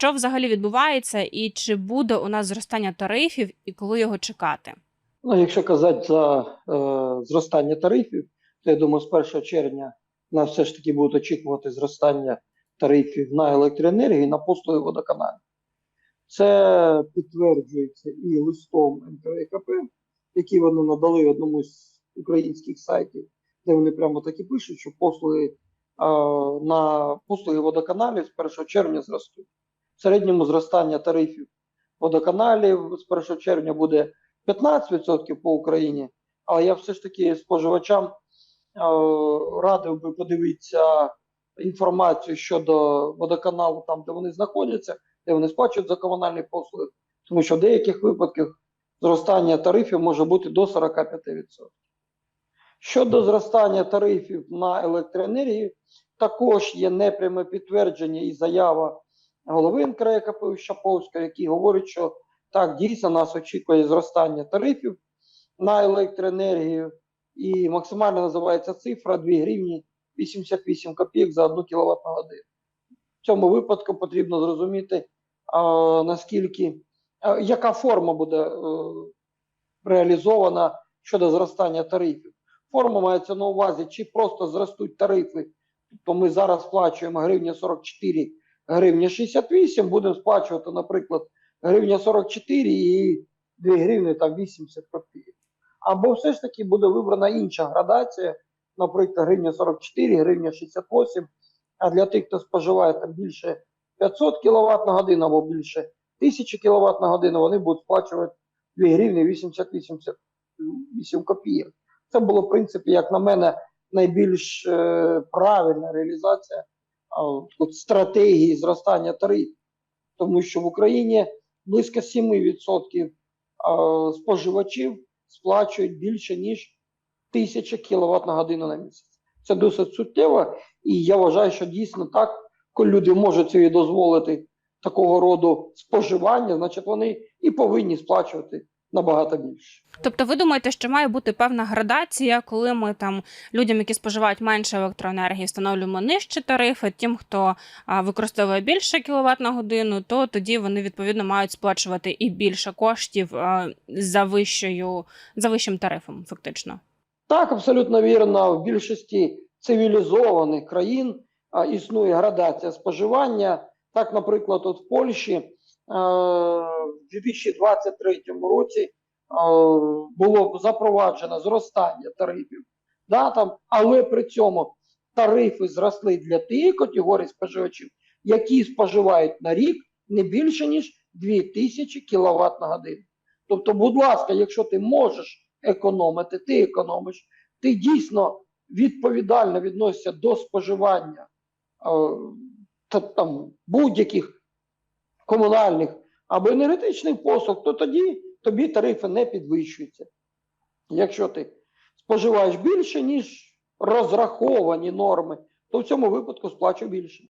Що взагалі відбувається, і чи буде у нас зростання тарифів, і коли його чекати? Ну, якщо казати за е, зростання тарифів, то я думаю, з 1 червня нас все ж таки будуть очікувати зростання тарифів на електроенергію, на послуги водоканалів. Це підтверджується і листом НКРКП, який вони надали одному з українських сайтів, де вони прямо так і пишуть, що послуги е, на послуги водоканалів з 1 червня зростуть. Середньому зростання тарифів водоканалів з 1 червня буде 15% по Україні, але я все ж таки споживачам е, радив би подивитися інформацію щодо водоканалу там, де вони знаходяться, де вони сплачують за комунальні послуги, тому що в деяких випадках зростання тарифів може бути до 45%. Щодо зростання тарифів на електроенергію, також є непряме підтвердження і заява голови НКРКП Щаповського, який говорить, що так, дійсно нас очікує зростання тарифів на електроенергію, і максимально називається цифра 2 гривні 88 копійок за 1 кВт на годину. В цьому випадку потрібно зрозуміти, наскільки, яка форма буде е, реалізована щодо зростання тарифів. Форма мається на увазі, чи просто зростуть тарифи, тобто ми зараз сплачуємо гривня 44, гривня 68, будемо сплачувати, наприклад, гривня 44 і 2 гривні там 80 копійок. Або все ж таки буде вибрана інша градація, наприклад, гривня 44, гривня 68, а для тих, хто споживає там більше 500 кВт на годину або більше 1000 кВт на годину, вони будуть сплачувати 2 гривні 80-88 копійок. Це було, в принципі, як на мене, найбільш е, правильна реалізація от, стратегії зростання тарифів, тому що в Україні близько 7% споживачів сплачують більше ніж 1000 кВт на годину на місяць. Це досить суттєво, і я вважаю, що дійсно так, коли люди можуть собі дозволити такого роду споживання, значить вони і повинні сплачувати набагато більше. Тобто, ви думаєте, що має бути певна градація, коли ми там людям, які споживають менше електроенергії, встановлюємо нижчі тарифи. Тим, хто використовує більше кіловат на годину, то тоді вони відповідно мають сплачувати і більше коштів за вищою за вищим тарифом, фактично. Так, абсолютно вірно. В більшості цивілізованих країн а, існує градація споживання. Так, наприклад, от в Польщі в 2023 році е, було запроваджено зростання тарифів, да, там, але при цьому тарифи зросли для тих категорій споживачів, які споживають на рік не більше ніж 2000 кВт на годину. Тобто, будь ласка, якщо ти можеш економити, ти економиш, ти дійсно відповідально відносишся до споживання е, та, там, будь-яких комунальних або енергетичних послуг, то тоді тобі тарифи не підвищуються. Якщо ти споживаєш більше, ніж розраховані норми, то в цьому випадку сплачу більше.